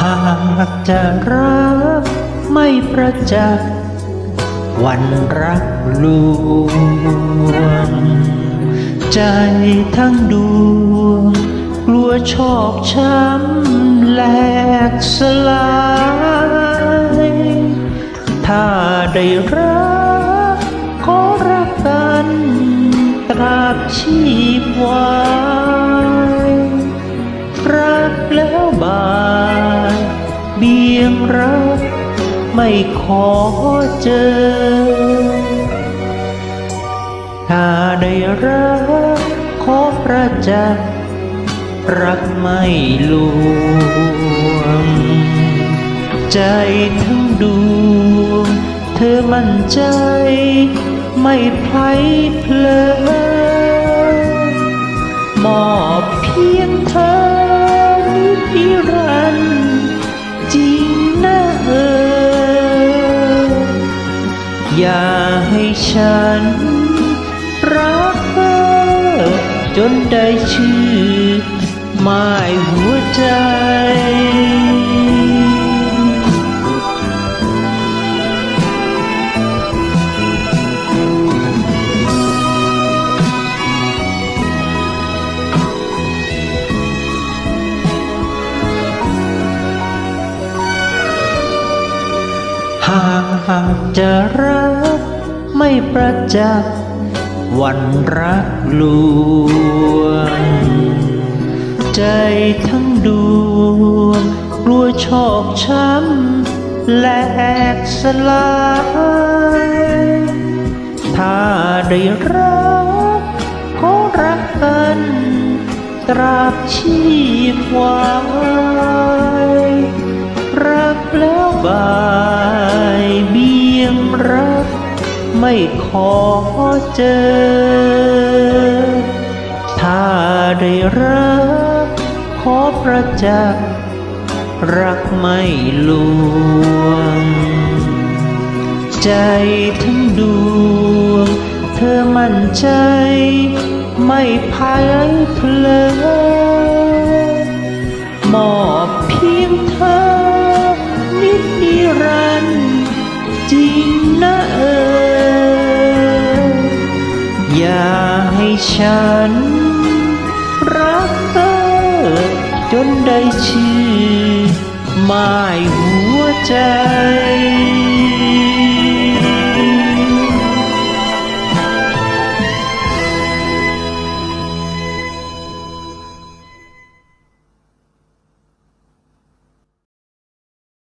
หากจะรักไม่ประจักษ์วันรักลวง ใจทั้งดวง กลัวชอกช้ำแหลกสลาย ถ้าได้รั ชีพวายรักแล้วบายเบี่ยงรักไม่ขอเจอ ถ้าได้รักขอประจักษ์รักไม่ลวง ใจทั้งดวง เธอมั่นใจ ไม่ไพลเพลอ อย่าให้ฉัน รักเธอ จนได้ชื่อหมายหัวใจ หากจะรักไม่ประจักษ์วันรักลวง ใจทั้งดวงกลัวชอกช้ำแหลกสลายถ้าได้รักก็รักกันตราบชีพวา รัก ไม่ขอเจอ ถ้าได้รัก ขอประจักษ์รักไม่ลวง ใจทั้งดวง เธอมั่นใจ ไม่พายเพลอ จริงนะเออ อย่าให้ฉัน รักเธอจนได้ชื่อหมายหัวใจ